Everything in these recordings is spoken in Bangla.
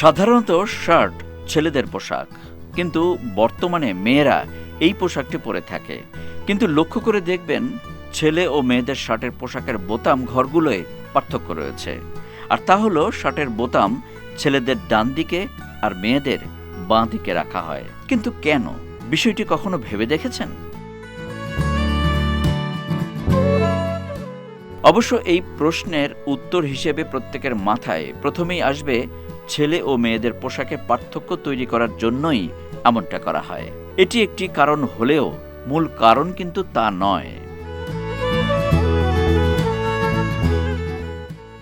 সাধারণত শার্ট ছেলেদের পোশাক, কিন্তু বর্তমানে মেয়েরা এই পোশাকটি পরে থাকে। কিন্তু লক্ষ্য করে দেখবেন, ছেলে ও মেয়েদের শার্টের পোশাকের বোতাম ঘরগুলোয় পার্থক্য রয়েছে। আর তা হলো শার্টের বোতাম ছেলেদের ডান দিকে আর মেয়েদের বাঁ দিকে রাখা হয়। কিন্তু কেন? বিষয়টি কখনো ভেবে দেখেছেন? অবশ্য এই প্রশ্নের উত্তর হিসেবে প্রত্যেকের মাথায় প্রথমেই আসবে ছেলে ও মেয়েদের পোশাকে পার্থক্য তৈরি করার জন্যই এমনটা করা হয়। এটি একটি কারণ হলেও মূল কারণ কিন্তু তা নয়।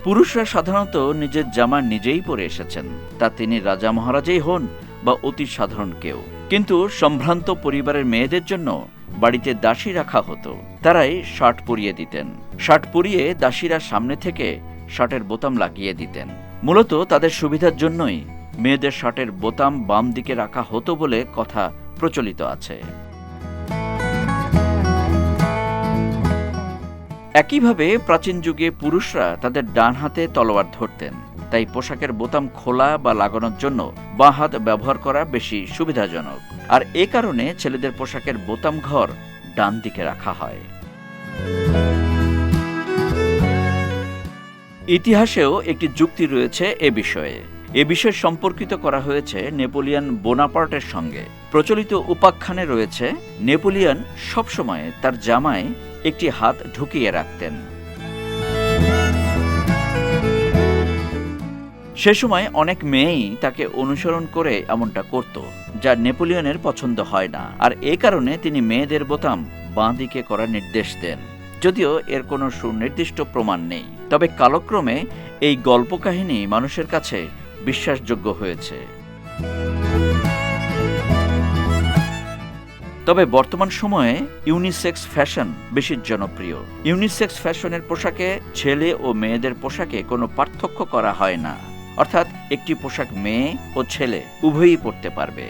পুরুষরা সাধারণত নিজের জামা নিজেই পরে এসেছেন, তা তিনি রাজা মহারাজেই হন বা অতি সাধারণ কেউ। কিন্তু সম্ভ্রান্ত পরিবারের মেয়েদের জন্য বাড়িতে দাসী রাখা হতো। তারাই শার্ট পরিয়ে দিতেন। শার্ট পরিয়ে দাসীরা সামনে থেকে শার্টের বোতাম লাগিয়ে দিতেন। মূলত তাদের সুবিধার জন্যই মেয়েদের শার্টের বোতাম বাম দিকে রাখা হতো বলে কথা প্রচলিত আছে। একইভাবে প্রাচীন যুগে পুরুষরা তাদের ডান হাতে তলোয়ার ধরতেন, তাই পোশাকের বোতাম খোলা বা লাগানোর জন্য বাঁ হাত ব্যবহার করা বেশি সুবিধাজনক। আর এ কারণে ছেলেদের পোশাকের বোতাম ঘর ডান দিকে রাখা হয়। ইতিহাসেও একটি যুক্তি রয়েছে এ বিষয়ে। এ বিষয় সম্পর্কিত করা হয়েছে নেপোলিয়ন বোনাপার্টের সঙ্গে। প্রচলিত উপাখ্যানে রয়েছে, নেপোলিয়ন সবসময় তার জামায় একটি হাত ঢুকিয়ে রাখতেন। সে সময় অনেক মেয়েই তাকে অনুসরণ করে এমনটা করত, যা নেপোলিয়নের পছন্দ হয় না। আর এ কারণে তিনি মেয়েদের বোতাম বাঁ দিকে করার নির্দেশ দেন। যদিও এর কোনো সুনির্দিষ্ট প্রমাণ নেই। তবে কালক্রমে এই গল্প কাহিনী মানুষের কাছে বিশ্বাসযোগ্য হয়েছে। তবে বর্তমান সময়ে ইউনিসেক্স ফ্যাশন বেশি জনপ্রিয়। ইউনিসেক্স ফ্যাশনের পোশাকে ছেলে ও মেয়েদের পোশাকে কোনো পার্থক্য করা হয় না। অর্থাৎ একটি পোশাক মেয়ে ও ছেলে উভয়ই পরতে পারবে।